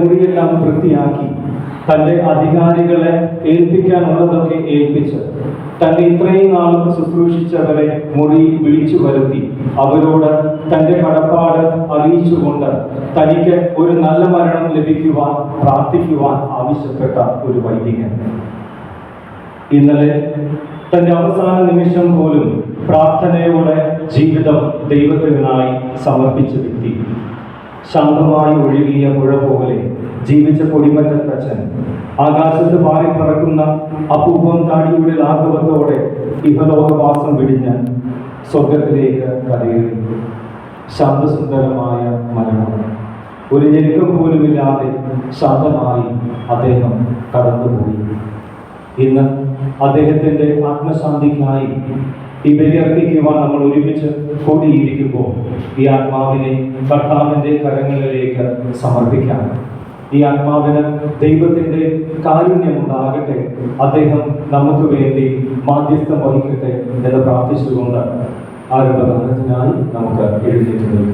മുറിയെല്ലാം വൃത്തിയാക്കി തന്റെ അധികാരികളെ ഏൽപ്പിക്കാനുള്ളതൊക്കെ ഏൽപ്പിച്ച് തന്നെ ഇത്രയും നാളും ശുശ്രൂഷിച്ചവരെ മുറി വിളിച്ചു വരുത്തി. അവരോട് തന്റെ കടപ്പാട് അറിയിച്ചുകൊണ്ട് തനിക്ക് ഒരു നല്ല മരണം ലഭിക്കുവാൻ പ്രാർത്ഥിക്കുവാൻ ആവശ്യപ്പെട്ട ഒരു വൈദികൻ. ഇന്നലെ തന്റെ അവസാന നിമിഷം പോലും പ്രാർത്ഥനയോടെ ജീവിതം ദൈവത്തിനായി സമർപ്പിച്ച വ്യക്തി. ശാന്തമായി ഒഴുകിയ പുഴ പോലെ ജീവിച്ച പൊടിമറ്റത്തച്ഛൻ ആകാശത്ത് പാറി പറക്കുന്ന അപൂപം താടിയുടെ ലാഘവത്തോടെ ഇഹലോകവാസം വിടിഞ്ഞ് സ്വർഗത്തിലേക്ക് കരയേറി ശാന്തസുന്ദരമായ മരണം ഒരു ഞെരുക്കം പോലുമില്ലാതെ ശാന്തമായി അദ്ദേഹം കടന്നുപോയി. ഇന്ന് അദ്ദേഹത്തിന്റെ ആത്മശാന്തിക്കായി ഈ ബലിയർപ്പിക്കുവാൻ നമ്മൾ ഒരുമിച്ച് കൂടിയിരിക്കുമ്പോൾ ഈ ആത്മാവിനെ കർത്താവിന്റെ കരങ്ങളിലേക്ക് സമർപ്പിക്കാം. ഈ ആത്മാവിന് ദൈവത്തിന്റെ കാരുണ്യമുണ്ടാകട്ടെ. അദ്ദേഹം നമുക്ക് വേണ്ടി മാധ്യസ്ഥം വഹിക്കട്ടെ എന്ന് പ്രാർത്ഥിച്ചുകൊണ്ട് ആരംഭഗാനത്തിനായി നമുക്ക് എഴുന്നേറ്റ് നിൽക്കാം.